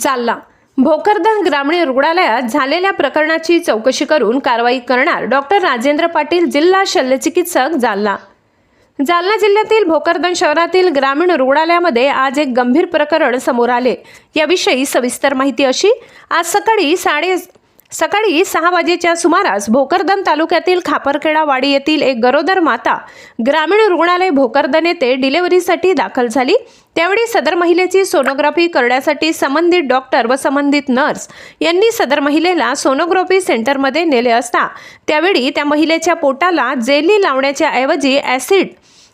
जालना. भोकरदन ग्रामीण रुग्णालयात झालेल्या प्रकरणाची चौकशी करून कारवाई करणार डॉक्टर राजेंद्र पाटील जिल्हा शल्यचिकित्सक जालना. जालना जिल्ह्यातील भोकरदन शहरातील ग्रामीण रुग्णालयामध्ये आज एक गंभीर प्रकरण समोर आले. याविषयी सविस्तर माहिती अशी. आज सकाळी साडे सकाळी सहा वाजेच्या सुमारास भोकरदन तालुक्यातील खापरखेडा वाडी येथील एक गरोदर माता ग्रामीण रुग्णालय भोकरदन येथे डिलिव्हरीसाठी दाखल झाली. त्यावेळी सदर महिलेची सोनोग्राफी करण्यासाठी संबंधित डॉक्टर व संबंधित नर्स यांनी सदर महिलेला सोनोग्राफी सेंटरमध्ये नेले असता त्यावेळी त्या महिलेच्या पोटाला जेली लावण्याच्या ऐवजी ॲसिड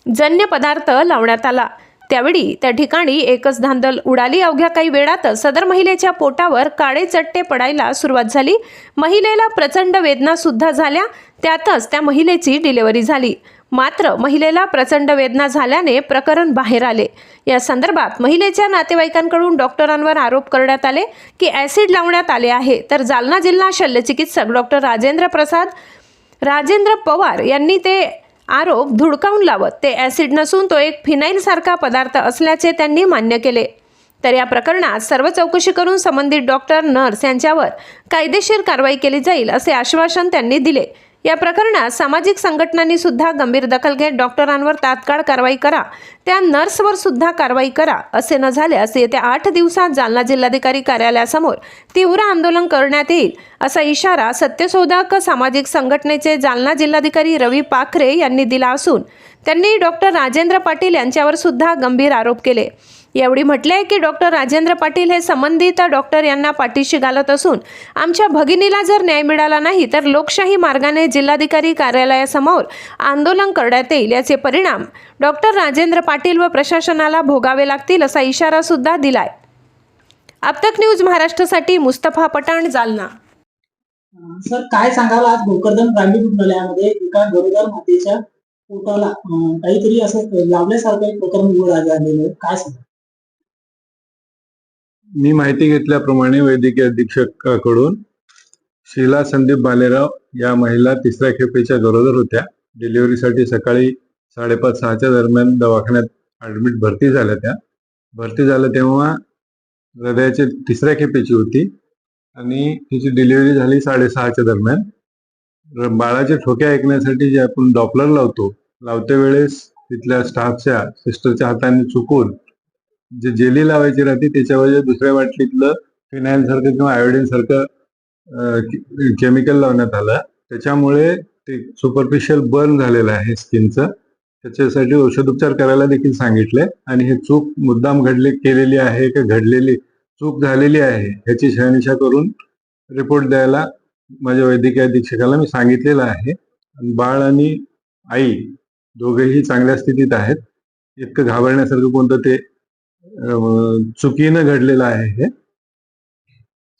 जन्य पदार्थ लावण्यात आला. त्यावेळी त्या ठिकाणी एकच धांदल उडाली. अवघ्या काही वेळातच सदर महिलेच्या पोटावर काळे चट्टे पडायला सुरुवात झाली. महिलेला प्रचंड वेदना सुद्धा झाल्या. त्यातच त्या महिलेची डिलिव्हरी झाली. मात्र महिलेला प्रचंड वेदना झाल्याने प्रकरण बाहेर आले. या संदर्भात महिलेच्या नातेवाईकांकडून डॉक्टरांवर आरोप करण्यात आले की ॲसिड लावण्यात आले आहे. तर जालना जिल्हा शल्यचिकित्सक डॉक्टर राजेंद्र प्रसाद राजेंद्र पवार यांनी ते आरोप धुडकावून लावत. ते ॲसिड नसून तो एक फिनाईलसारखा पदार्थ असल्याचे त्यांनी मान्य केले. तर या प्रकरणात सर्व चौकशी करून संबंधित डॉक्टर नर्स यांच्यावर कायदेशीर कारवाई केली जाईल असे आश्वासन त्यांनी दिले. या प्रकरणात सामाजिक संघटनांनी सुद्धा गंभीर दखल घेत डॉक्टरांवर तात्काळ कारवाई करा. त्या नर्सवर सुद्धा कारवाई करा असे न झाल्यास येत्या आठ दिवसात जालना जिल्हाधिकारी कार्यालयासमोर तीव्र आंदोलन करण्यात येईल असा इशारा सत्यशोधक सामाजिक संघटनेचे जालना जिल्हाधिकारी रवी पाखरे यांनी दिला असून त्यांनी डॉक्टर राजेंद्र पाटील यांच्यावर सुद्धा गंभीर आरोप केले. यावेळी म्हटले आहे की डॉक्टर राजेंद्र पाटील हे संबंधित डॉक्टर यांना पाठीशी घालत असून आमच्या भगिनीला जर न्याय मिळाला नाही तर लोकशाही मार्गाने जिल्हाधिकारी कार्यालयासमोर आंदोलन करण्यात येईल याचे परिणाम डॉक्टर राजेंद्र पाटील व प्रशासनाला भोगावे लागतील असा इशारा सुद्धा दिलाय. आपतक न्यूज महाराष्ट्रासाठी मुस्तफा पठाण जालना. सर काय सांगाल? आज भोकरदन ग्रामीण रुग्णालयामध्ये एका गरोदर मातेच्या पोटाला काहीतरी असं लावल्यासारखं प्रकरण उघड झालेलं आहे. काय सांगा मी माहिती घेतल्याप्रमाणे वैद्यकीय अधीक्षकाकडून शीला संदीप बालेराव या महिला तिसऱ्या खेपेच्या गरोदर होत्या. डिलिव्हरीसाठी सकाळी साडेपाच सहाच्या दरम्यान दवाखान्यात ऍडमिट भरती झाल्या त्या. भरती झाल्या तेव्हा हृदयाची तिसऱ्या खेपेची होती आणि तिची डिलिव्हरी झाली साडेसहाच्या दरम्यान. र- बाळाचे ठोके ऐकण्यासाठी जे आपण डॉपलर लावतो लावते वेळेस तिथल्या स्टाफच्या सिस्टरच्या हाताने चुकून जे जेली लावायची राहते त्याच्यावर दुसऱ्या बाटलीतलं फिनाईल सारखं किंवा आयोडीन सारखं केमिकल लावण्यात आलं. त्याच्यामुळे ते सुपरफिशियल बर्न झालेलं आहे स्किनचं. त्याच्यासाठी औषधोपचार करायला देखील सांगितले. आणि हे चूक मुद्दाम घडली केलेली आहे का घडलेली चूक झालेली आहे ह्याची शहानिशा करून रिपोर्ट द्यायला माझ्या वैद्यकीय अधीक्षकाला मी सांगितलेलं आहे. बाळ आणि आई दोघेही चांगल्या स्थितीत आहेत. इतकं घाबरण्यासारखं कोणतं ते चुकीनं घडलेलं आहे हे.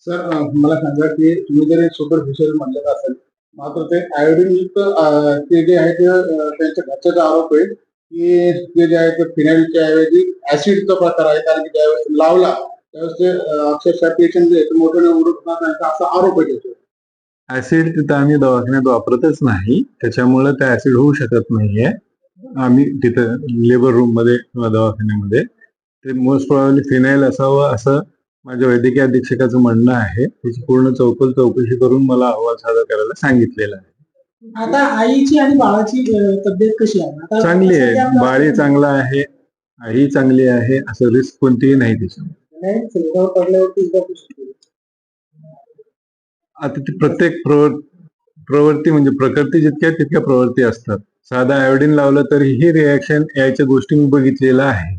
सर मला सांगा की तुम्ही जरी सुपरफिशियल म्हणलं असेल मात्र ते आयोडीन युक्त अं, ते जे आहे ते त्यांच्या घरच्याचा आरोप आहे की ते जे आहे ते फिनाईलच्या ऐवजी ऍसिडचा प्रकार आहे कारण की ज्यावेळेस लावला त्यावेळेस ते अक्षरशः पेशंट जे आहे ते मोठ्याने उडत त्यांचा असा आरोप आहे त्याच्यावर. ऍसिड तिथं आम्ही दवाखान्यात वापरतच नाही त्याच्यामुळे ते ऍसिड होऊ शकत नाहीये. आम्ही तिथं लेबर रूममध्ये किंवा दवाखान्यामध्ये ते मोस्ट प्रॉब्ली फिनाईल असावं असं माझ्या वैद्यकीय अधीक्षकाचं म्हणणं आहे. त्याची पूर्ण चौकल चौकशी करून मला अहवाल सादर करायला सांगितलेला आहे. आता आईची आणि बाळाची तब्येत कशी आहे? चांगली आहे. बाळी चांगला आहे. आई चांगली आहे. असं रिस्क कोणतीही नाही त्याच्यामध्ये? आता ती प्रत्येक प्रवृत्ती म्हणजे प्रकृती जितक्या तितक्या प्रवृत्ती असतात. साधा आयोडीन लावलं तरी ही रिॲक्शन यायच्या गोष्टी मी बघितलेल्या आहे